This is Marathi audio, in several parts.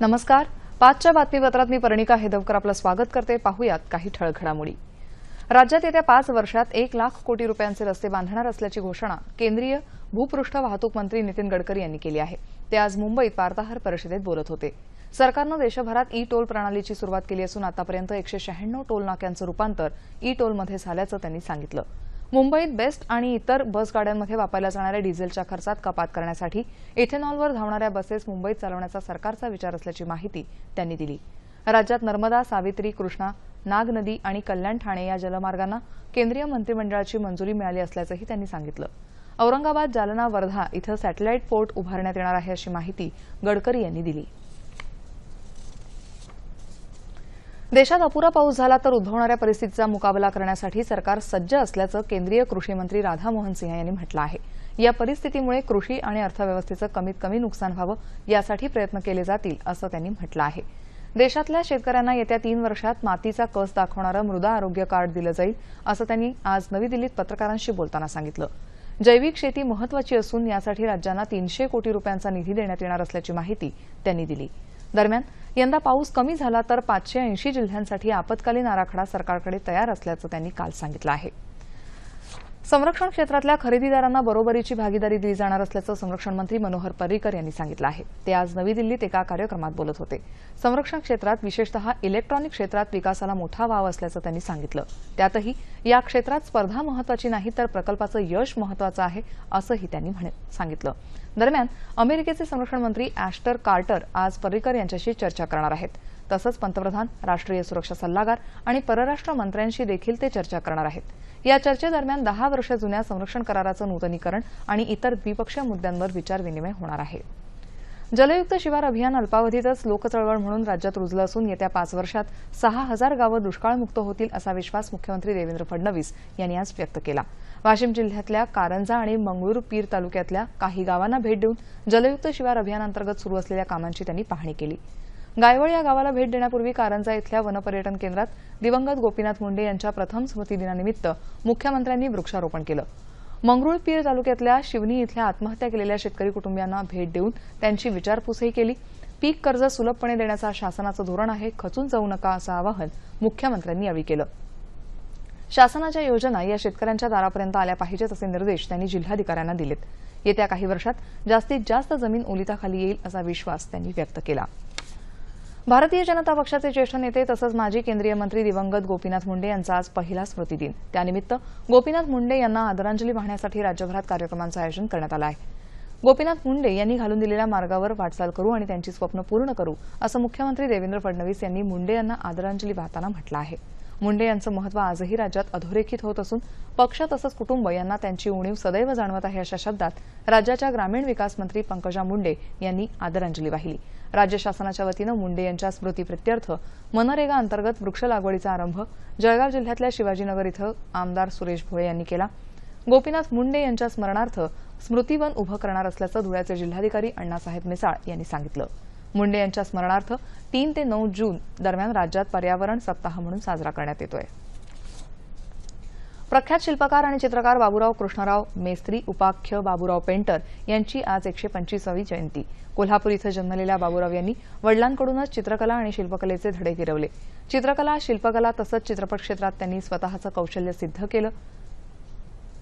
नमस्कार. पाचच्या बातमीपत्रात मी पर्णिका हेदवकर आपलं स्वागत करते. पाहुयात काही ठळक घडामोडी राज्यात येत्या पाच वर्षात एक लाख कोटी रुपयांचे रस्ते बांधणार असल्याची घोषणा केंद्रीय भूपृष्ठ वाहतूक मंत्री नितीन गडकरी यांनी केली आहे. ते आज मुंबईत वार्ताहर परिषदेत बोलत होते. सरकारनं देशभरात ई टोल प्रणालीची सुरुवात केली असून आतापर्यंत एकशे शहाण्णव टोल नाक्यांचं रूपांतर ई टोलमध्ये झाल्याचं त्यांनी सांगितलं. मुंबईत बेस्ट आणि इतर बस गाड्यांमध्ये वापरल्या जाणाऱ्या डिझेलच्या खर्चात कपात करण्यासाठी इथेनॉलवर धावणाऱ्या बसेस मुंबईत चालवण्याचा सरकारचा विचार असल्याची माहिती त्यांनी दिली. राज्यात नर्मदा सावित्री कृष्णा नाग नदी आणि कल्याण ठाणे या जलमार्गांना केंद्रीय मंत्रिमंडळाची मंजुरी मिळाली असल्याचंही त्यांनी सांगितलं. औरंगाबाद जालना वर्धा इथं सॅटेलाईट पोर्ट उभारण्यात येणार आहे अशी माहिती गडकरी यांनी दिली. देशात अपुरा पाऊस झाला तर उद्भवणाऱ्या परिस्थितीचा मुकाबला करण्यासाठी सरकार सज्ज असल्याचं केंद्रीय कृषी मंत्री राधामोहन सिंह यांनी म्हटलं आहे. या परिस्थितीमुळे कृषी आणि अर्थव्यवस्थेचं कमीत कमी नुकसान व्हावं यासाठी प्रयत्न केले जातील असं त्यांनी म्हटलं आहे. देशातल्या शेतकऱ्यांना येत्या तीन वर्षात मातीचा कस दाखवणारं मृदा आरोग्य कार्ड दिलं जाईल असं त्यांनी आज नवी दिल्लीत पत्रकारांशी बोलताना सांगितलं. जैविक शेती महत्वाची असून यासाठी राज्यांना तीनशे कोटी रुपयांचा निधी देण्यात येणार असल्याची माहिती त्यांनी दिली. दरम्यान यंदा पाऊस कमी झाला तर पाचशे ऐंशी जिल्ह्यांसाठी आपत्कालीन आराखडा सरकारकडे तयार असल्याचं त्यांनी काल सांगितलं आहे. संरक्षण क्षेत्रातल्या खरेदीदारांना बरोबरीची भागीदारी दिली जाणार असल्याचं संरक्षण मंत्री मनोहर पर्रिकर यांनी सांगितलं आहे. ते आज नवी दिल्लीत एका कार्यक्रमात बोलत होते. संरक्षण क्षेत्रात विशेषतः इलेक्ट्रॉनिक क्षेत्रात विकासाला मोठा वाव असल्याचं त्यांनी सांगितलं. त्यातही या क्षेत्रात स्पर्धा महत्वाची नाही तर प्रकल्पाचं यश महत्वाचं आहे असंही त्यांनी सांगितलं. दरम्यान अमेरिकेचे संरक्षण मंत्री अॅस्टर कार्टर आज पर्रिकर यांच्याशी चर्चा करणार आहेत. तसंच पंतप्रधान राष्ट्रीय सुरक्षा सल्लागार आणि परराष्ट्र मंत्र्यांशी देखील ते चर्चा करणार आहेत. या चर्चेदरम्यान दहा वर्ष जुन्या संरक्षण कराराचं नूतनीकरण आणि इतर द्विपक्षीय मुद्द्यांवर विचारविनिमय होणार आहे. जलयुक्त शिवार अभियान अल्पावधीतच लोकचळवळ म्हणून राज्यात रुजलं असून येत्या पाच वर्षात सहा हजार गावं दुष्काळमुक्त होतील असा विश्वास मुख्यमंत्री देवेंद्र फडणवीस यांनी आज व्यक्त केला. वाशिम जिल्ह्यातल्या कारंजा आणि मंगळूर पीर तालुक्यातल्या काही गावांना भेट देऊन जलयुक्त शिवार अभियानांतर्गत सुरू असलेल्या कामांची त्यांनी पाहणी केली. गायवळ या गावाला भेट देण्यापूर्वी कारंजा इथल्या वनपर्यटन केंद्रात दिवंगत गोपीनाथ मुंडे यांच्या प्रथम स्मृतिदिनानिमित्त मुख्यमंत्र्यांनी वृक्षारोपण केलं. मंगरुळपीर तालुक्यातल्या शिवनी इथल्या आत्महत्या केलेल्या शेतकरी कुटुंबियांना भेट देऊन त्यांची विचारपूसही केली. पीक कर्ज सुलभपणे देण्याचा शासनाचं धोरण आहे खचून जाऊ नका असं आवाहन मुख्यमंत्र्यांनी यावेळी केलं. शासनाच्या योजना या शेतकऱ्यांच्या दारापर्यंत आल्या पाहिजेत असे निर्देश त्यांनी जिल्हाधिकाऱ्यांना दिलेत. येत्या काही वर्षात जास्तीत जास्त जमीन ओलिताखाली येईल असा विश्वास त्यांनी व्यक्त केला. भारतीय जनता पक्षाचे ज्येष्ठ नेते तसंच माजी केंद्रीय मंत्री दिवंगत गोपीनाथ मुंडे यांचा आज पहिला स्मृतिदिन. त्यानिमित्त गोपीनाथ मुंडे यांना आदरांजली वाहण्यासाठी राज्यभरात कार्यक्रमांचं आयोजन करण्यात आलं आहे. गोपीनाथ मुंडे यांनी घालून दिलेल्या मार्गावर वाटचाल करू आणि त्यांची स्वप्न पूर्ण करू असं मुख्यमंत्री देवेंद्र फडणवीस यांनी मुंडे यांना आदरांजली वाहताना म्हटलं आहे. मुंडे यांचं महत्त्व आजही राज्यात अधोरेखित होत असून पक्ष तसंच कुटुंब यांना त्यांची उणीव सदैव जाणवत आहे अशा शब्दात राज्याच्या ग्रामीण विकास मंत्री पंकजा मुंडे यांनी आदरांजली वाहिली. राज्य शासनाच्या वतीनं मुंडे यांच्या स्मृतीप्रित्यर्थ मनरेगा अंतर्गत वृक्ष लागवडीचा आरंभ जळगाव जिल्ह्यातल्या शिवाजीनगर इथं आमदार सुरेश भोळे यांनी केला. गोपीनाथ मुंडे यांच्या स्मरणार्थ स्मृतीवन उभं करणार असल्याचं धुळ्याचे जिल्हाधिकारी अण्णासाहेब मिसाळ यांनी सांगितलं. मुंडे यांच्या स्मरणार्थ तीन ते नऊ जून दरम्यान राज्यात पर्यावरण सप्ताह म्हणून साजरा करण्यात येतोय. प्रख्यात शिल्पकार आणि चित्रकार बाबूराव कृष्णराव मेस्त्री उपाख्य बाबूराव पेंटर यांची आज एकशे पंचवीसावी जयंती. कोल्हापूर इथं जन्मलेल्या बाबूराव यांनी वडिलांकडूनच चित्रकला आणि शिल्पकलेचे धडे गिरवले चित्रकला शिल्पकला तसंच चित्रपट क्षेत्रात त्यांनी स्वतःचं कौशल्य सिद्ध केलं.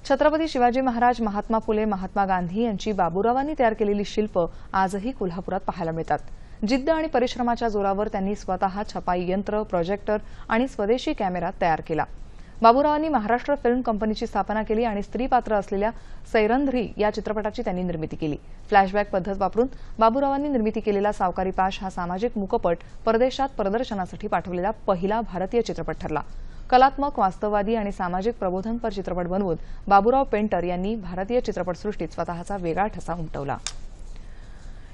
छत्रपती शिवाजी महाराज महात्मा फुले महात्मा गांधी यांची बाबूरावांनी तयार केलेली शिल्प आजही कोल्हापुरात पाहायला मिळतात. जिद्द आणि परिश्रमाच्या जोरावर त्यांनी स्वतः छपाई यंत्र प्रोजेक्टर आणि स्वदेशी कॅमेरा तयार केला. बाबूरावांनी महाराष्ट्र फिल्म कंपनीची स्थापना केली आणि स्त्री पात्र असलेल्या सैरंध्री या चित्रपटाची त्यांनी निर्मिती केली. फ्लॅशबॅक पद्धत वापरून बाबूरावांनी निर्मिती केलेला सावकारी पाश हा सामाजिक मुकपट परदेशात प्रदर्शनासाठी पाठवलेला पहिला भारतीय चित्रपट ठरला. कलात्मक वास्तववादी आणि सामाजिक प्रबोधनपर चित्रपट बनवून बाबूराव पेंटर यांनी भारतीय चित्रपटसृष्टीत स्वतःचा वेगळा ठसा उमटवला.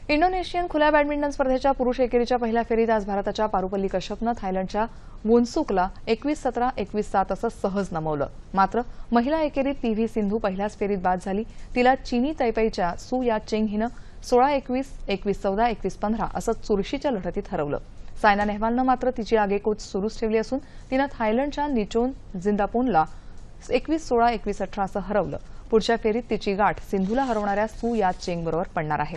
इंडोनेशियन खुल्या बॅडमिंटन स्पर्धेच्या पुरुष एकेरीच्या पहिल्या फेरीत आज भारताच्या पारुपल्ली कश्यपनं थायलंडच्या वोन्सुकला एकवीस सतरा एकवीस सात असं सहज नमवलं. मात्र महिला एकेरीत पी व्ही सिंधू पहिल्याच फेरीत बाद झाली. तिला चीनी तैपैच्या सु या चेंग हिनं सोळा एकवीस एकवीस चौदा एकवीस पंधरा असं चुरशीच्या लढतीत हरवलं. सायना नेहवालनं मात्र तिची आगेकूच सुरूच ठेवली असून तिनं थायलंडच्या निचोन जिंदापोनला एकवीस सोळा एकवीस अठरा असं हरवलं. पुढच्या फेरीत तिची गाठ सिंधूला हरवणाऱ्या सु या चेंगबरोबर पडणार आहे.